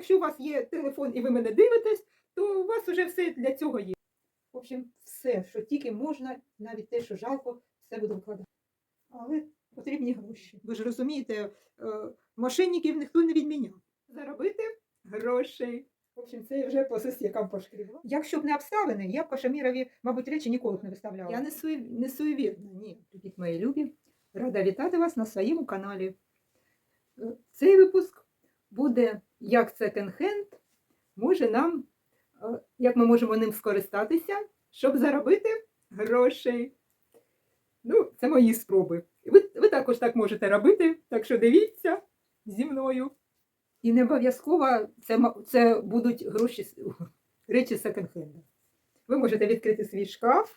Якщо у вас є телефон і ви мене дивитесь, то у вас вже все для цього є. В общем, все, що тільки можна, навіть те, що жалко, все буду вкладати. Але потрібні гроші. Ви ж розумієте, е, мошенників ніхто не відміняв. Заробити грошей. В общем, це вже по сусікам пошкрібла. Якщо б не обставини, я б Кашемірові, мабуть, речі ніколи б не виставляла. Я не, сує, не суєвірна, ні. Привіт, мої любі. Рада вітати вас на своєму каналі. Е, Цей випуск буде як секонд-хенд може нам, е, як ми можемо ним скористатися, щоб заробити грошей. Ну, це мої спроби. Ви, ви також так можете робити, так що дивіться зі мною. І не обов'язково це, це будуть гроші, речі секонд-хенду. Ви можете відкрити свій шкаф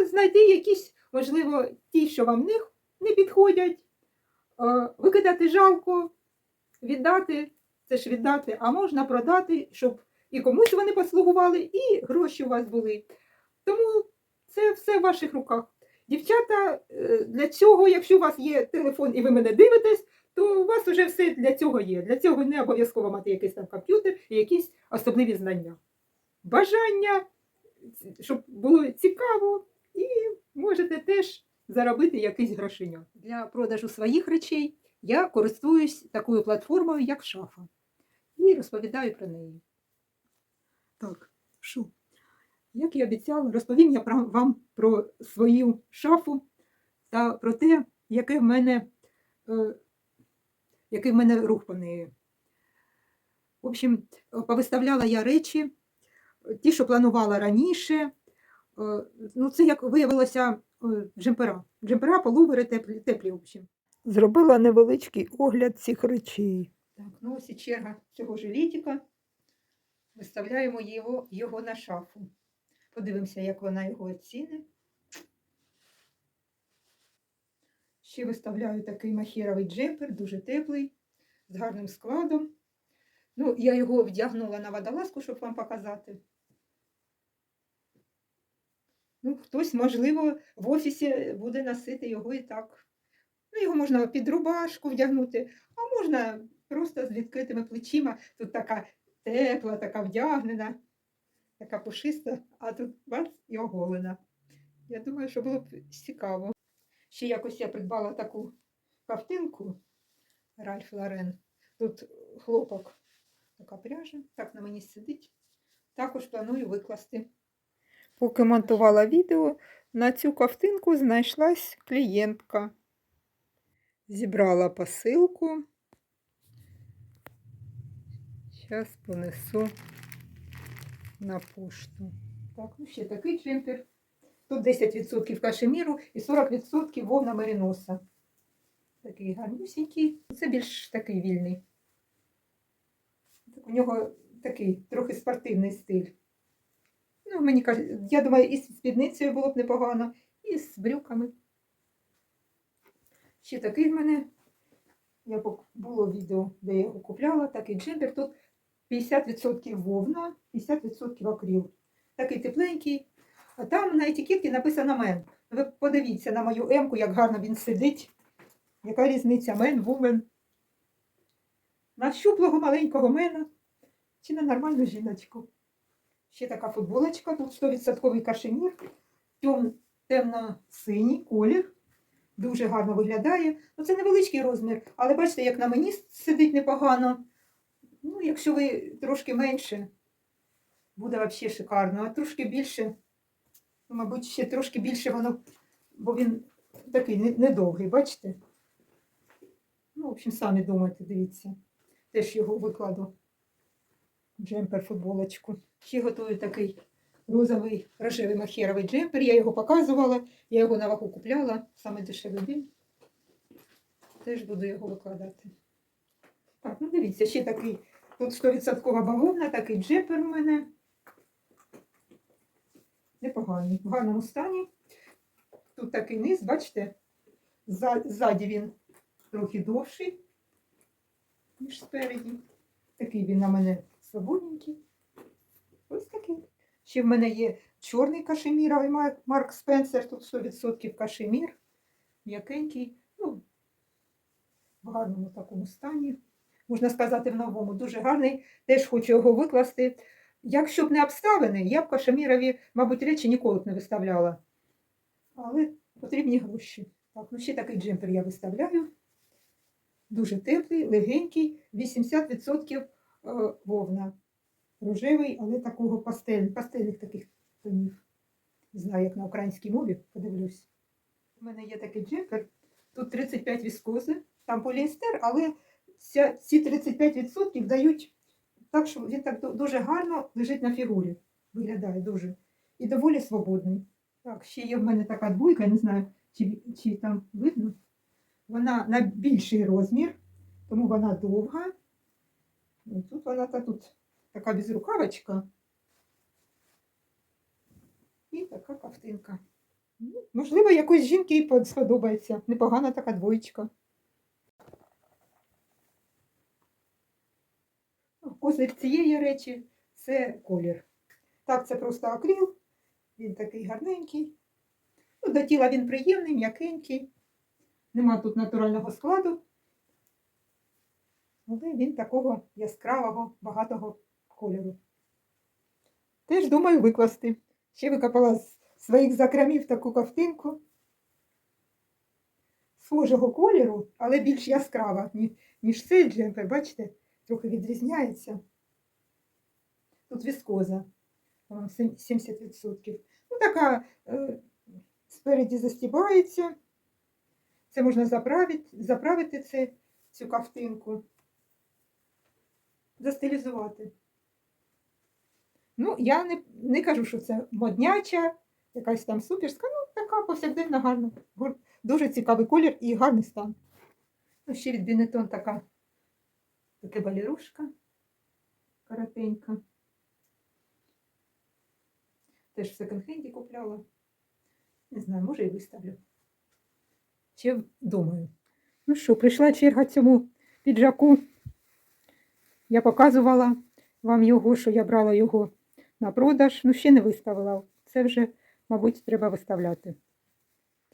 і знайти якісь, можливо, ті, що вам не, не підходять, е, викидати жалко, віддати, це ж віддати, а можна продати, щоб і комусь вони послугували, і гроші у вас були. Тому це все в ваших руках. Дівчата, е, для цього, якщо у вас є телефон і ви мене дивитесь, то у вас вже все для цього є. Для цього не обов'язково мати якийсь там комп'ютер і якісь особливі знання. Бажання, щоб було цікаво, і можете теж заробити якийсь грошенят. Для продажу своїх речей я користуюсь такою платформою, як шафа, і розповідаю про неї. Так, що? Як і обіцяла, розповім я вам про свою шафу та про те, яке в мене, е, який в мене рух по неї. В общем, повиставляла я речі, ті, що планувала раніше. Е, Ну, це як виявилося е, джемпера. Джемпера, полувери теплі, теплі в общем. Зробила невеличкий огляд цих речей. Так, ну ось і черга цього жилітика. Виставляємо його, його на шафу. Подивимося, як вона його оціни. Ще виставляю такий махіровий джемпер, дуже теплий, з гарним складом. Ну, я його вдягнула на водолазку, щоб вам показати. Ну, хтось, можливо, в офісі буде носити його і так. Ну, його можна під рубашку вдягнути, а можна просто з відкритими плечима. Тут така тепла, така вдягнена, така пушиста, а тут бац і оголена. Я думаю, що було б цікаво. Ще якось я придбала таку кафтинку Ральф Лорен. Тут хлопок, така пряжа, так на мені сидить. Також планую викласти. Поки монтувала відео, на цю ковтинку знайшлась клієнтка. Зібрала посилку. Зараз понесу на пошту. Так, ну ще такий джемпер. Тут 10% кашеміру і 40% вовна мериноса. Такий гарнюсінький. Це більш такий вільний. У нього такий трохи спортивний стиль. Ну, мені каже, я думаю, і з спідницею було б непогано, і з брюками. Ще такий в мене. Я було відео, де я його купляла, такий джемпер. Тут 50% вовна, 50% акрил. Такий тепленький. А там на етикетці написано мен. Ви подивіться на мою емку, як гарно він сидить. Яка різниця мен, вумен. На щуплого маленького мена чи на нормальну жіночку. Ще така футболочка, тут 100% кашемір, темно-синій колір. Дуже гарно виглядає. Ну, це невеличкий розмір, але бачите, як на мені сидить непогано. Ну, якщо ви трошки менше, буде взагалі шикарно, а трошки більше, ну, мабуть, ще трошки більше воно, бо він такий недовгий, бачите? Ну, в общем, самі думайте, дивіться. Теж його викладу. Джемпер, футболочку. Ще готую такий розовий рожевий махеровий джемпер. Я його показувала, я його на вагу купляла, саме дешевий він. Теж буду його викладати. Так, ну дивіться, ще такий, тут 100% бавовна, такий джемпер у мене. Непоганий, в гарному стані. Тут такий низ, бачите, ззаді він трохи довший, ніж спереді. Такий він на мене свободненький. Ось такий. Ще в мене є чорний кашеміровий Марк Спенсер, тут 100% кашемір. М'якенький, ну, в гарному такому стані. можна сказати, в новому. Дуже гарний, теж хочу його викласти. Якщо б не обставини, я б Кашемірові, мабуть, речі ніколи б не виставляла. Але потрібні гроші. Так, ну ще такий джемпер я виставляю. Дуже теплий, легенький, 80% е, вовна. Рожевий, але такого пастель, пастельних таких тонів. Не знаю, як на українській мові, подивлюсь. У мене є такий джемпер. Тут 35 віскози, там поліестер, але ці 35% дають так, що він так дуже гарно лежить на фігурі. Виглядає дуже. І доволі свободний. Так, ще є в мене така двойка, я не знаю, чи, чи там видно. Вона на більший розмір, тому вона довга. І тут вона та тут така безрукавочка. І така ковтинка. Ну, Можливо, якоїсь жінки і сподобається. Непогана така двоєчка. Козир цієї речі це колір. Так, це просто акрил. Він такий гарненький. Ну, до тіла він приємний, м'якенький. Нема тут натурального складу. Але він такого яскравого, багатого кольору. Теж думаю викласти. Ще викопала з своїх закрамів таку ковтинку. Схожого кольору, але більш яскрава, ніж цей джемпер, бачите, трохи відрізняється. Тут віскоза, 70%. Ну, така е, спереді застібається. Це можна заправити, заправити це, цю ковтинку, застилізувати. Ну, я не, не кажу, що це модняча, якась там суперська, ну, така повсякденна гарна. Дуже цікавий колір і гарний стан. Ну, ще від Бінетон така, така балерушка коротенька. Теж в секонд-хенді купляла. Не знаю, може і виставлю. Ще думаю. Ну що, прийшла черга цьому піджаку. Я показувала вам його, що я брала його на продаж. Ну, ще не виставила. Це вже, мабуть, треба виставляти.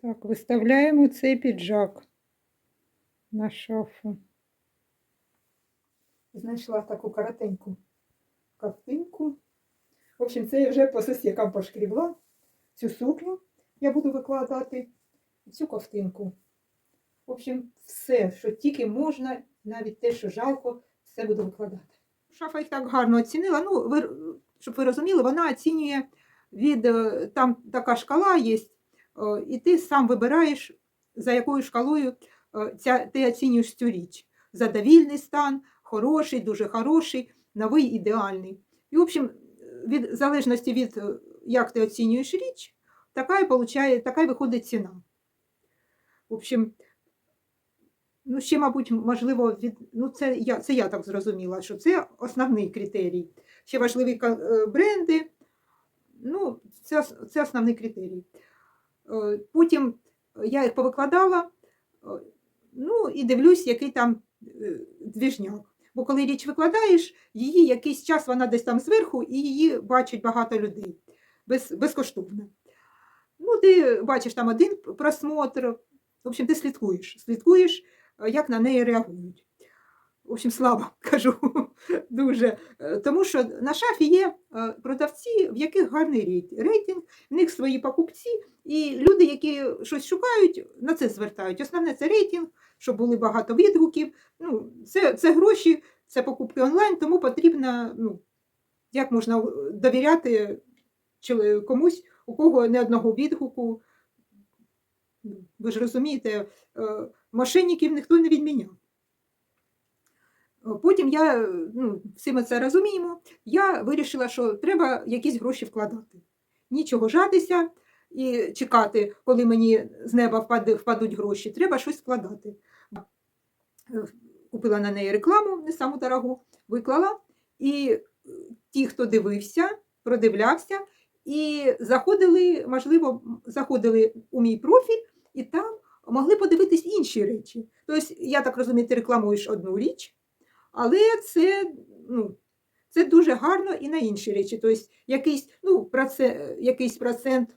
Так, виставляємо цей піджак на шафу. Знайшла таку коротеньку картинку. В общем, це я вже по сусікам пошкрібла. Цю сукню я буду викладати, цю ковтинку. В общем, все, що тільки можна, навіть те, що жалко, все буду викладати. Шафа їх так гарно оцінила. Ну, щоб ви розуміли, вона оцінює від е, там така шкала є, е, і ти сам вибираєш, за якою шкалою е, ця, ти оцінюєш цю річ. Задовільний стан, хороший, дуже хороший, новий, ідеальний. І, в общем, від залежності від як ти оцінюєш річ, така і, получає, така і виходить ціна. В общем, ну, ще, мабуть, можливо, від, ну, це, я, це я так зрозуміла, що це основний критерій. Ще важливі е, бренди, ну, це, це основний критерій. Е, Потім я їх повикладала, е, ну, і дивлюсь, який там е, двіжняк. Бо коли річ викладаєш, її якийсь час вона десь там зверху, і її бачать багато людей без, безкоштовно. Ну, ти бачиш там один просмотр. В общем, ти слідкуєш, слідкуєш, е, як на неї реагують. В общем, слабо кажу дуже. Е, Тому що на шафі є е, продавці, в яких гарний рейтинг, в них свої покупці, і люди, які щось шукають, на це звертають. Основне це рейтинг, щоб були багато відгуків. Ну, це, це гроші, це покупки онлайн, тому потрібно, ну, як можна е, довіряти комусь, у кого не одного відгуку. Ну, Ви ж розумієте, мошенників ніхто не відміняв. Потім я, ну, всі ми це розуміємо, я вирішила, що треба якісь гроші вкладати. Нічого жатися і чекати, коли мені з неба впадуть гроші. Треба щось вкладати. Е, Купила на неї рекламу, не саму дорогу, виклала. І е, ті, хто дивився, продивлявся, і заходили, можливо, заходили у мій профіль, і там могли подивитись інші речі. Тобто, я так розумію, ти рекламуєш одну річ, але це, ну, це дуже гарно і на інші речі. Тобто, якийсь, ну, проце, якийсь процент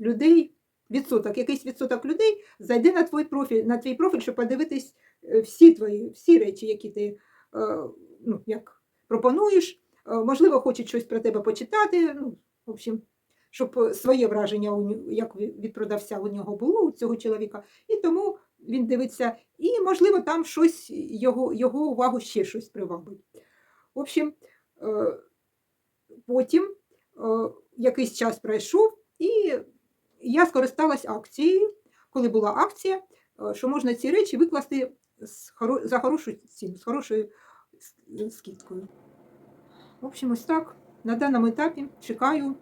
людей, відсоток, якийсь відсоток людей зайде на твій профіль, на твій профіль, щоб подивитись е, всі твої, всі речі, які ти е, ну, як пропонуєш. Е, Можливо, хочуть щось про тебе почитати. Ну, в общем, щоб своє враження, у як ві- від продавця у нього було у цього чоловіка. І тому він дивиться, і, можливо, там щось його, його увагу ще щось привабить. В общем, е, потім е, якийсь час пройшов, і я скористалась акцією, коли була акція, е, що можна ці речі викласти за хорошу ціну, з хорошою скидкою. В общем, ось так. На даному етапі чекаю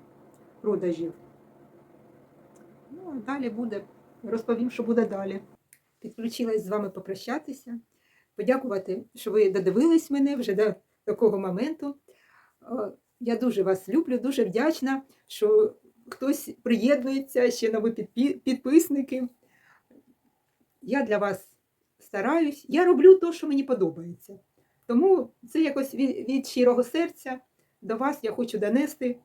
продажів. Ну, далі буде. Розповім, що буде далі. Підключилась з вами попрощатися, подякувати, що ви додивились мене вже до такого моменту. Я дуже вас люблю, дуже вдячна, що хтось приєднується, ще нові підписники. Я для вас стараюсь. Я роблю те, що мені подобається. Тому це якось від, від щирого серця до вас я хочу донести.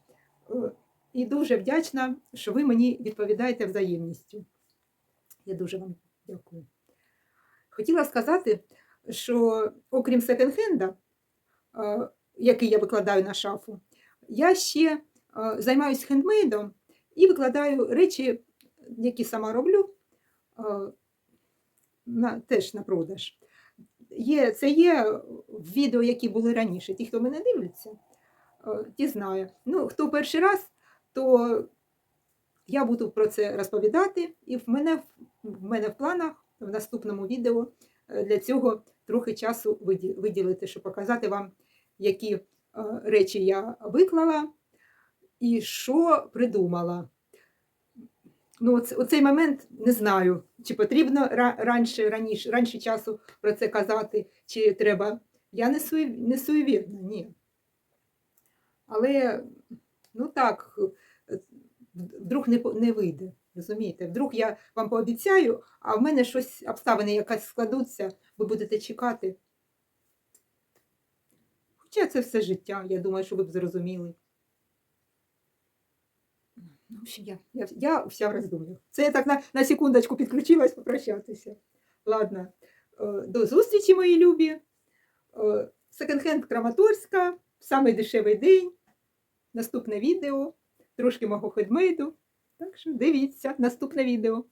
І дуже вдячна, що ви мені відповідаєте взаємністю. Я дуже вам дякую. Хотіла сказати, що окрім секонд-хенда, е, який я викладаю на шафу, я ще е, займаюся хендмейдом і викладаю речі, які сама роблю, е, на, теж на продаж. Є, це є відео, які були раніше. Ті, хто мене дивляться, ті знають. Ну, хто перший раз, то я буду про це розповідати, і в мене, в мене в планах в наступному відео е, для цього трохи часу виділити, щоб показати вам, які е, речі я виклала і що придумала. Ну, оцей момент не знаю, чи потрібно раніше, раніше, раніше часу про це казати, чи треба. Я не, сує, не суєвірна, ні. Але, ну так, вдруг не, не вийде. Розумієте? Вдруг я вам пообіцяю, а в мене щось, обставини якась складуться, ви будете чекати. Хоча це все життя, я думаю, що ви б зрозуміли. Ну, в я, я, я вся в роздум'ях. Це я так на, на секундочку підключилась попрощатися. Ладно, е, до зустрічі, мої любі. Е, Секонд-хенд Краматорська, самий дешевий день. Наступне відео, трошки мого хедмейду. Так що дивіться наступне відео.